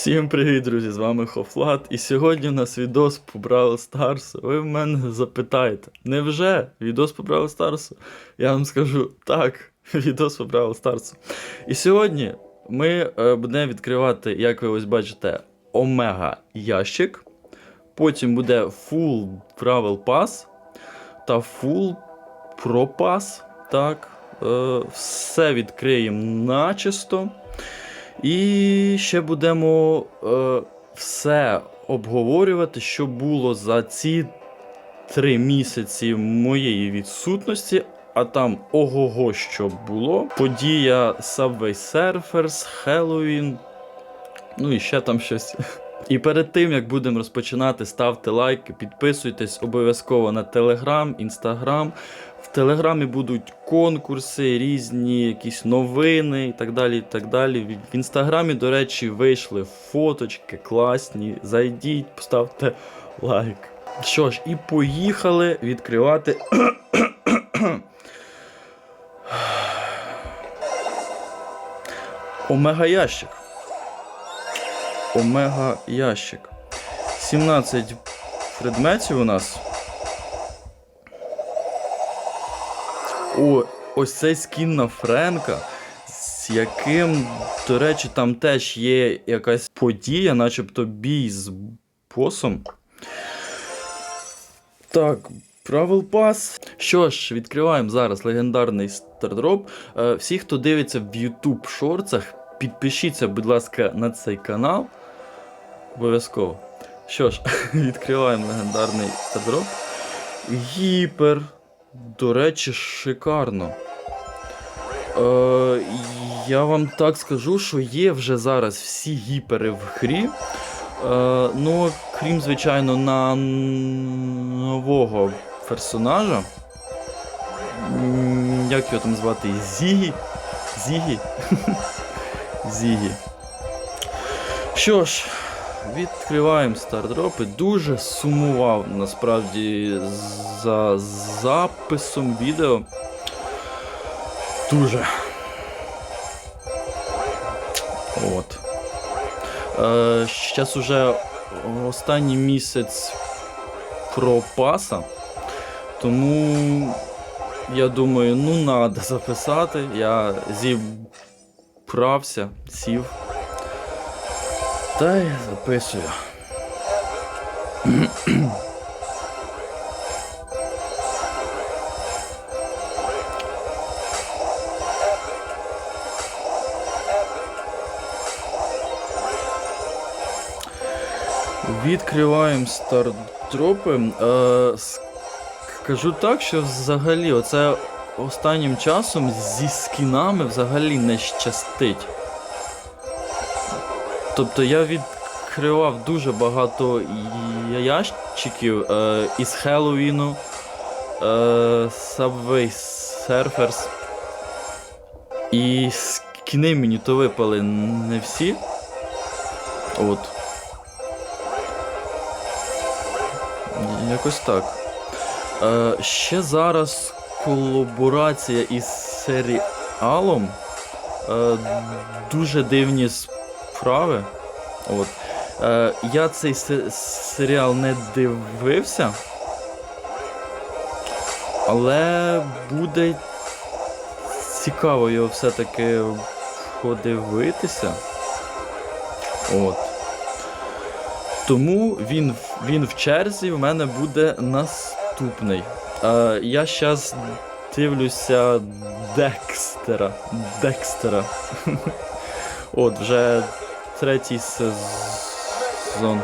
Всім привіт, друзі! З вами Хофлат. І сьогодні у нас відос по Бравл Старсу. Ви в мене запитаєте, невже відос по Бравл Старсу? Я вам скажу так, відос по Бравл Старсу. І сьогодні ми е, будемо відкривати, як ви ось бачите, Омега ящик. Потім буде Full Travel Pass та Full Pro Pass. Так, е, все відкриємо начисто. І ще будемо е, все обговорювати, що було за ці три місяці моєї відсутності. А там ого-го, що було. Подія Subway Surfers, Halloween, ну і ще там щось. І перед тим як будемо розпочинати, ставте лайки, підписуйтесь обов'язково на Телеграм, Інстаграм. В Телеграмі будуть конкурси, різні якісь новини і так далі. і так далі. В- В інстаграмі, до речі, вийшли фоточки класні. Зайдіть, поставте лайк. Що ж, і поїхали відкривати. Омега ящик. Омега ящик. 17 предметів у нас. О, ось цей скін на Френка, з яким, до речі, там теж є якась подія, начебто бій з босом. Так, Правил пас. Що ж, відкриваємо зараз легендарний стардроп. Е, всі, хто дивиться в YouTube шорцах, підпишіться, будь ласка, на цей канал. Обов'язково. Що ж, відкриваємо легендарний стардроп. Гіпер. До речі, шикарно. Е, я вам так скажу, що є вже зараз всі гіпери в грі. Е, ну, крім, звичайно, на нового персонажа. Як його там звати? Зігі? Зігі? Зігі. Що ж, відкриваємо стардропи. Дуже сумував насправді за записом відео. Дуже. От. Е, уже останній місяць пропаса. Тому я думаю, ну надо записати. Я зібрався, сів. Та записую. Відкриваємо стардропи. Е, скажу так, що взагалі оце останнім часом зі скінами взагалі не щастить. Тобто я відкривав дуже багато ящиків е, із Хеллоуіну, е, Subway Surfers. І скіни мені то випали не всі. От. Якось так. Е, ще зараз колаборація із серіалом. Е, дуже дивні справи. От. Е, я цей се- серіал не дивився. Але буде цікаво його все-таки подивитися. От. Тому він, він в черзі в мене буде наступний. Е, я зараз дивлюся Декстера. Декстера. От, вже третій сезон.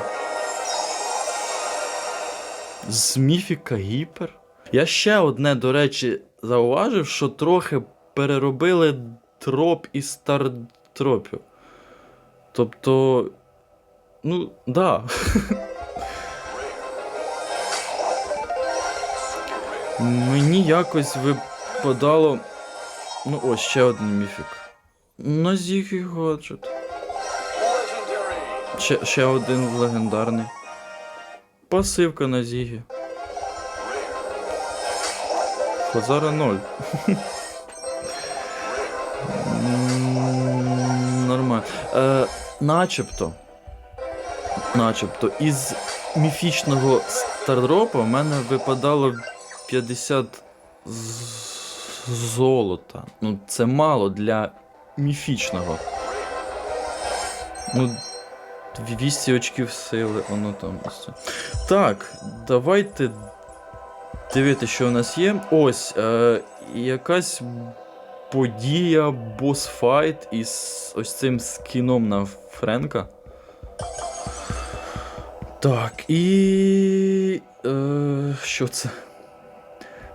З Міфіка Гіпер. Я ще одне, до речі, зауважив, що трохи переробили троп із стартропів. Тобто. Ну, да. Мені якось випадало. Ну, ось ще один міфік. На Зігі Гаджет. Ще, ще один легендарний. Пасивка на Зігі. Фазара 0. Нормально. Е, начебто. Начебто, із міфічного стардропа в мене випадало 50 золота. Ну, це мало для міфічного. Ну, 200 очків сили, воно там ось. Так, давайте дивитися, що у нас є. Ось, е, якась подія, босфайт із ось цим скіном на Френка. Так, і. Е, що це?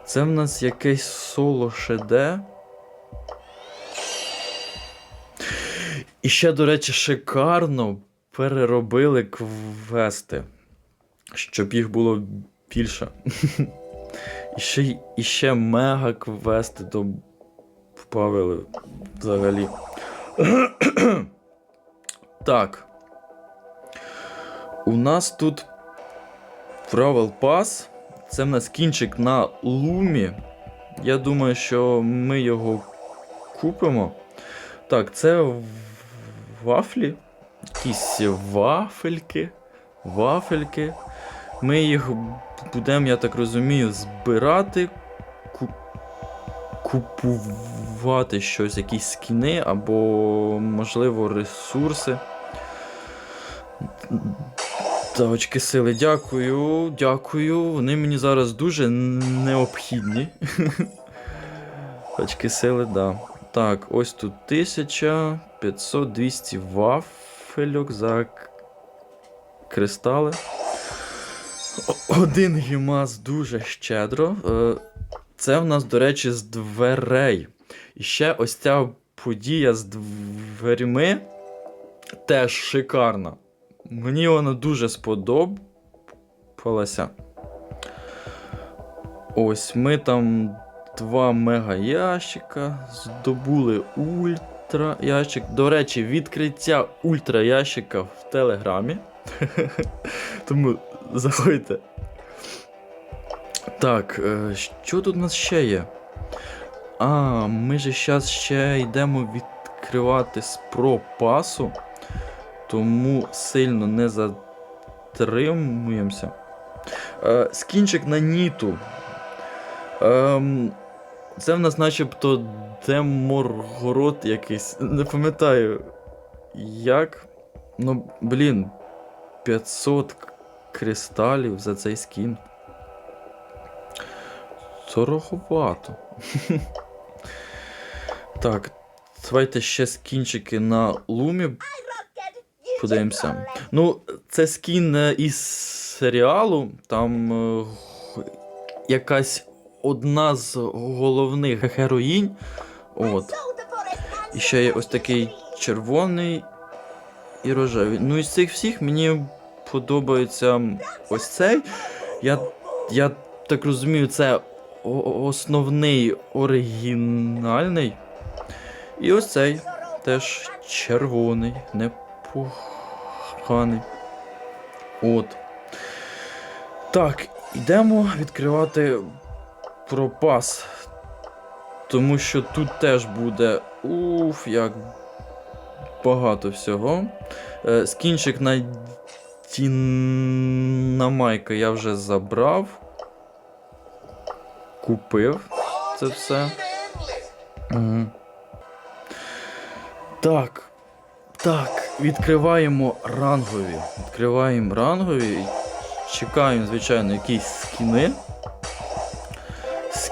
Це в нас якесь соло шеде. І ще, до речі, шикарно переробили квести, щоб їх було більше. І ще, і ще мега квести добавили взагалі. так. У нас тут Travel Pass. Це в нас кінчик на лумі. Я думаю, що ми його купимо. Так, це вафлі. Якісь вафельки. Вафельки. Ми їх будемо, я так розумію, збирати, ку- купувати щось, якісь скіни або, можливо, ресурси. Та очки сили, дякую, дякую. Вони мені зараз дуже необхідні. Очки сили, да. Так, ось тут 1000, 500, 200 за кристали. Один гімаз дуже щедро. Е, Це в нас, до речі, з дверей. І ще ось ця подія з дверьми теж шикарна. Мені вона дуже сподобалася. Ось ми там два мега ящика, здобули ультра ящик. До речі, відкриття ультра ящика в Телеграмі. Тому заходьте. Так, е, що тут у нас ще є? А, ми же зараз ще йдемо відкривати з пропасу. Тому сильно не затримуємося. Е, скінчик на Ніту. Ем, це в нас начебто Деморгород якийсь. Не пам'ятаю як. Ну, блін, 500 кристалів за цей скін. Дороговато. так, давайте ще скінчики на лумі подивимося. Ну, це скін е, із серіалу. Там е, якась одна з головних героїнь. От. І ще є ось такий червоний і рожевий. Ну, із цих всіх мені подобається ось цей. Я, я так розумію, це основний оригінальний. І ось цей теж червоний, непоганий. От. Так, йдемо відкривати пропас. Тому що тут теж буде. Уф, як багато всього. Е, скінчик на Дінамайка я вже забрав. Купив це все. Угу. Так. Так, відкриваємо рангові. Відкриваємо рангові. Чекаємо, звичайно, якісь скіни.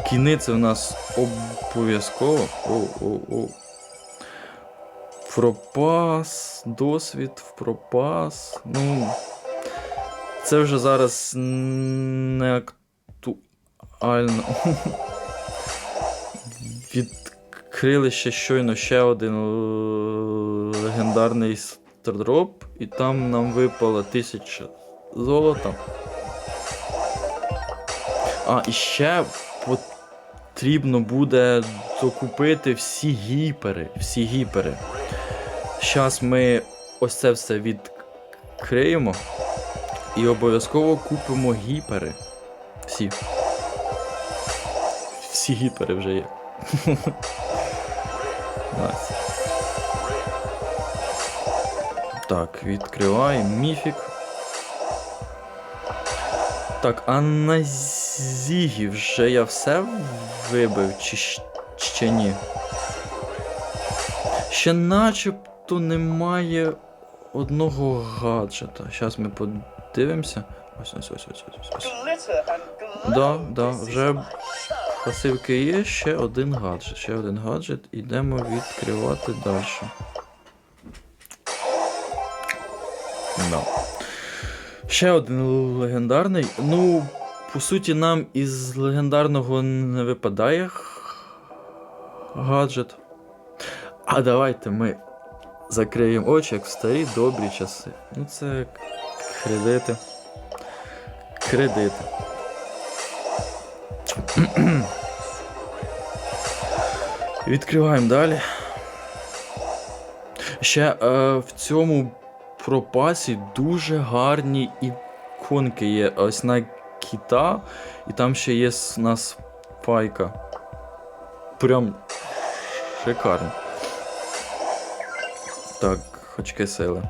Скіни це в нас обов'язково. О, о, о. Пропас, досвід, в пропас. Ну. Це вже зараз не актуально. Відкрили ще щойно ще один легендарний стардроп, і там нам випало 1000 золота. А, і ще потрібно буде докупити всі гіпери. Всі гіпери. Зараз ми ось це все відкриємо. І обов'язково купимо гіпери. Всі. Всі гіпери вже є. Так, відкриваємо міфік. Так, а на Зігі вже я все вибив, чи ще ні? Ще начебто немає одного гаджета. Зараз ми подивимося. Ось ось ось ось ось ось. Да, да, вже пасивки є, ще один гаджет. Ще один гаджет. Ідемо відкривати далі. Да. Ще один легендарний. Ну, по суті, нам із легендарного не випадає гаджет. А давайте ми закриємо очі, як в старі добрі часи. Ну, це кредити. Кредити. Відкриваємо далі. Ще е, в цьому пропасі дуже гарні іконки є. Ось на кіта, і там ще є у нас пайка. Прям шикарно. Так, очки сили.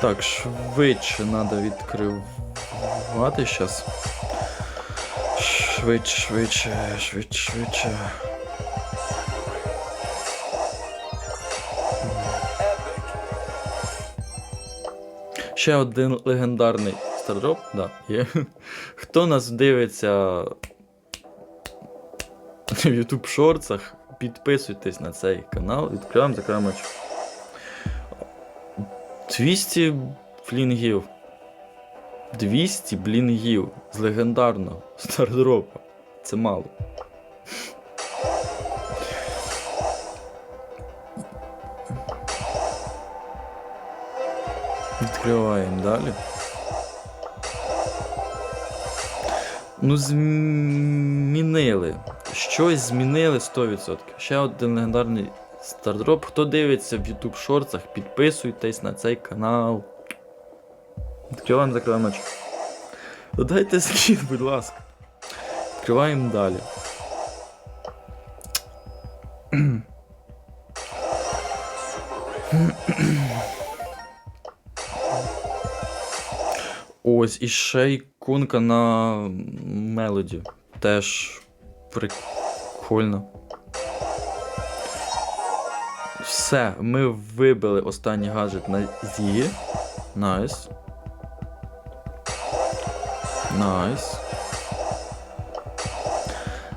Так, швидше треба відкривати зараз. Швидше, швидше, швидше, швидше. Ще один легендарний стардроп, да, є. Хто нас дивиться в YouTube шорцах, підписуйтесь на цей канал, відкриваємо, закриваємо очі. 200 флінгів. 200 блінгів з легендарного стардропа. Це мало. Відкриваємо далі. Ну, змінили. Щось змінили 100%. Ще один легендарний стардроп. Хто дивиться в YouTube шорцах, підписуйтесь на цей канал. Відкриваємо, закриваємо. Додайте скін, будь ласка. Відкриваємо далі. Ось, і ще іконка на мелоді. Теж прикольно. Все, ми вибили останній гаджет на Зі. Найс. Найс.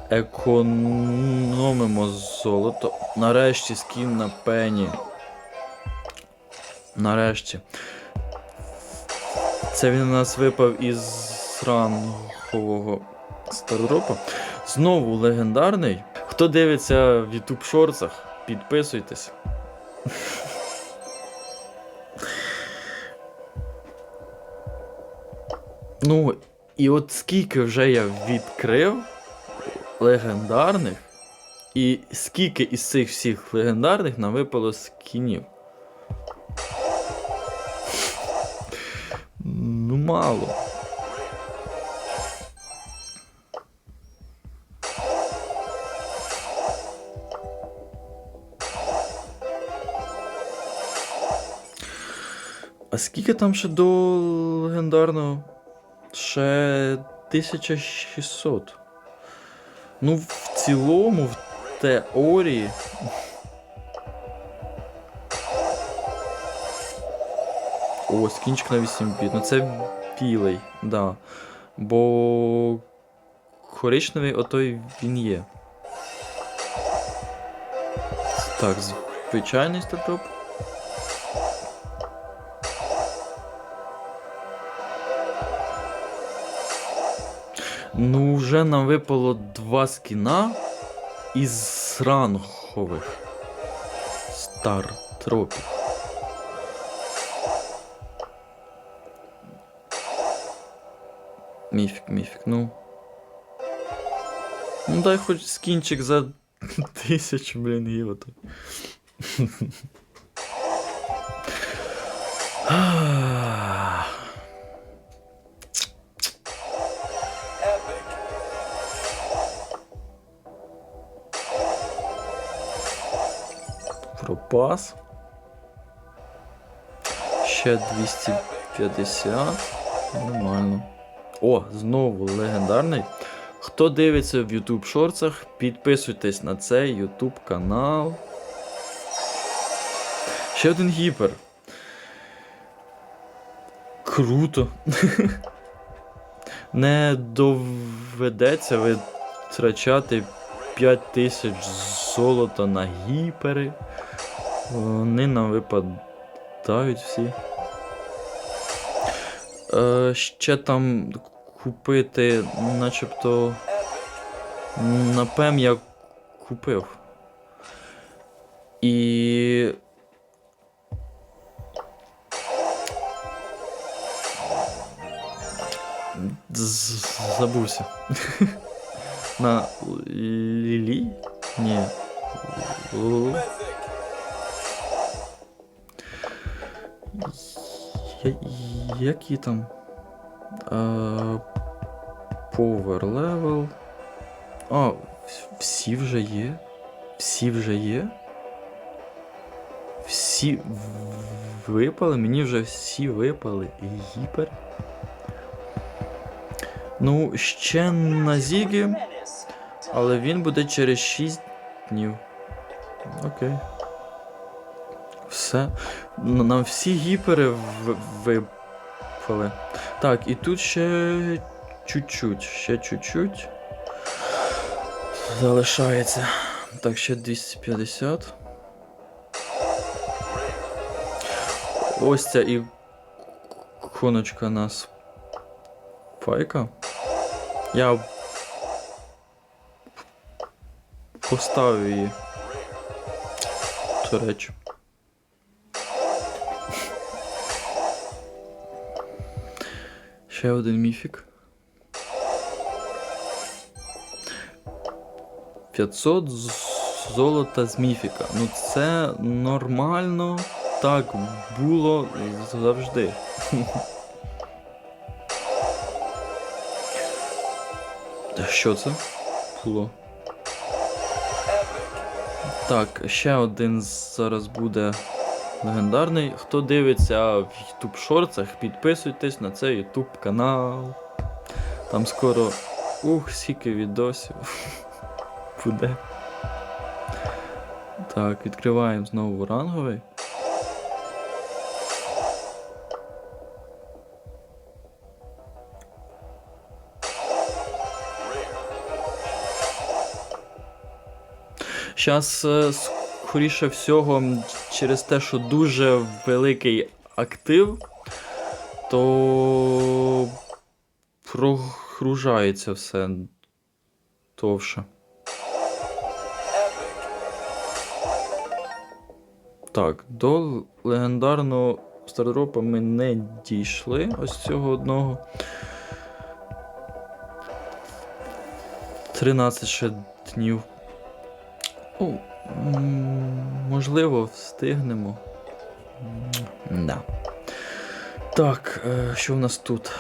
Економимо золото. Нарешті скін на пені. Нарешті. Це він у нас випав із рангового стардропа. Знову легендарний. Хто дивиться в YouTube шорцах, підписуйтесь. Ну, і от скільки вже я відкрив легендарних, і скільки із цих всіх легендарних нам випало скінів. Мало. А скільки там ще до легендарного? Ще 1600. Ну, в цілому, в теорії. О, скінчик на 8 біт. Ну це білий, да. Бо коричневий отой він є. Так, звичайний стартоп. Ну, вже нам випало два скіна із рангових стартропів. Міфік, міфік, ну. Ну дай хоч скінчик за тисячу, блін, євро. Epic. Пропас. Ще 250. Нормально. О, знову легендарний. Хто дивиться в YouTube шорцах, підписуйтесь на цей YouTube канал. Ще один гіпер. Круто. Не доведеться витрачати 5 тисяч золота на гіпери. Вони нам випадають всі. Е, ще там купити, начебто. Напем я купив. І. Забувся. На Лілі? Ні. Які там? Power level. А, всі вже є. Всі вже є. Всі випали, мені вже всі випали. Гіпер. Ну, ще на Зігі, але він буде через 6 днів. Окей. Все. Нам всі гіпери випали. Так, і тут ще чуть-чуть, ще чуть-чуть. Залишається. Так, ще 250. Ось ця іконочка нас. Файка. Я поставив її. До речі. Ще один міфік. 500 з- золота з міфіка. Ну це нормально. Так було завжди. Що це було? Так, ще один зараз буде легендарний. Хто дивиться в YouTube шорцах, підписуйтесь на цей YouTube канал. Там скоро. Ух, скільки відосів буде. Так, відкриваємо знову ранговий. Зараз, скоріше всього, через те, що дуже великий актив, то прогружається все довше. Так, до легендарного стардропа ми не дійшли ось цього одного. 13 ще днів. О, можливо, встигнемо. Да. Так, е, що в нас тут?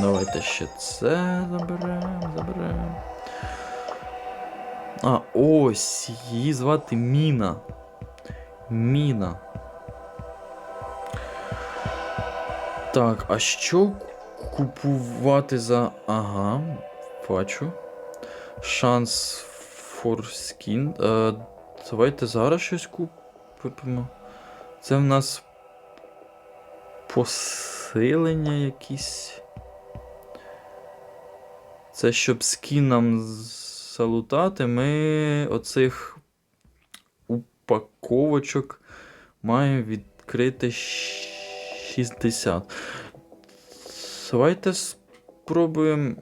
Давайте ще це заберемо, заберемо. А, ось, її звати Міна. Міна. Так, а що купувати за. Ага, бачу. Шанс for skin. Е, давайте зараз щось купимо. Це в нас посилення якісь. Це щоб скінам залутати, ми оцих упаковочок маємо відкрити 60. Давайте спробуємо.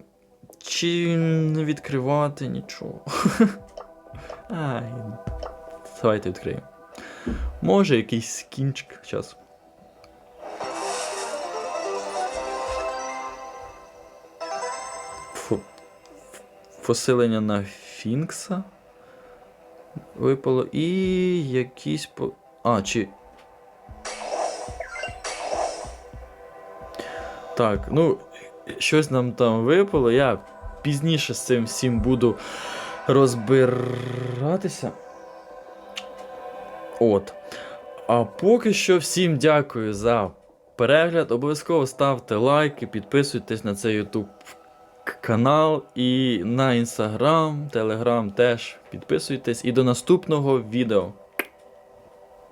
Чи не відкривати нічого. Ай. Давайте відкриємо. Може якийсь скінчик зараз. Посилення на Фінкса. Випало. І якісь по. А, чи. Так, ну, щось нам там випало. Я пізніше з цим всім буду розбиратися. От. А поки що всім дякую за перегляд. Обов'язково ставте лайки, підписуйтесь на цей YouTube канал і на інстаграм, телеграм теж підписуйтесь. І до наступного відео.